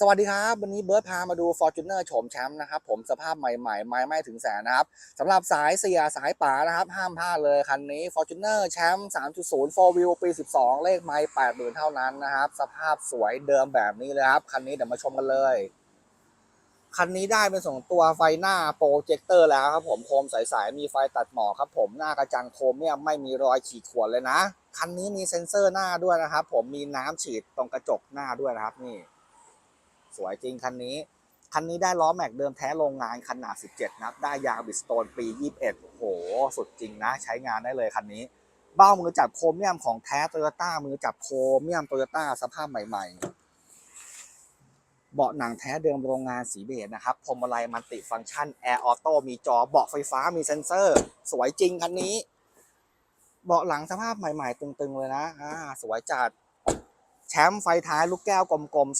สวัสดีครับ วันนี้เบิร์ดพามาดู Fortuner โฉมแชมป์นะครับ ผมสภาพใหม่ๆ ไม่ไม่ถึงแสนนะครับสำหรับสายเสียสายป๋านะครับ ห้ามพลาดเลย คันนี้ Fortuner แชมป์3.0 4 Wheel ปี 12 เลขไม้80,000เท่านั้นนะครับ สภาพสวยเดิมแบบนี้เลยครับ คันนี้เดี๋ยวมาชมกันเลย คันนี้ได้เป็นส่งตัวไฟหน้าโปรเจคเตอร์แล้วครับผมโคมใสๆมีไฟตัดหมอกครับผมหน้ากระจังโคมเนี่ยไม่มีรอยขีดข่วนเลยนะ คันนี้มีเซ็นเซอร์หน้าด้วยนะครับ ผมมีน้ำฉีดตรงกระจกหน้าด้วยนะครับนี่ สวยจริงคันนี้ คันนี้ได้ล้อแม็กเดิมแท้โรงงานขนาด 17นับได้ยางบิสโตนปี 21 โอ้โห สุดจริงนะ ใช้งานได้เลยคันนี้ เบ้ามือจับโครเมียมของแท้โตโยต้ามือจับโครเมียมโตโยต้าสภาพใหม่ ๆเบาะหนังแท้เดิมโรงงานสีเบจนะครับพวงมลัยมันติฟังก์ชันแอร์ออโต้มีจอเบาะไฟฟ้ามีเซ็นเซอร์ สวยจริงคันนี้ เบาะหลังสภาพใหม่ ๆ ตึง ๆ เลยนะอ่าสวยจัด แชมป์ไฟท้ายลูกแก้วกลมๆ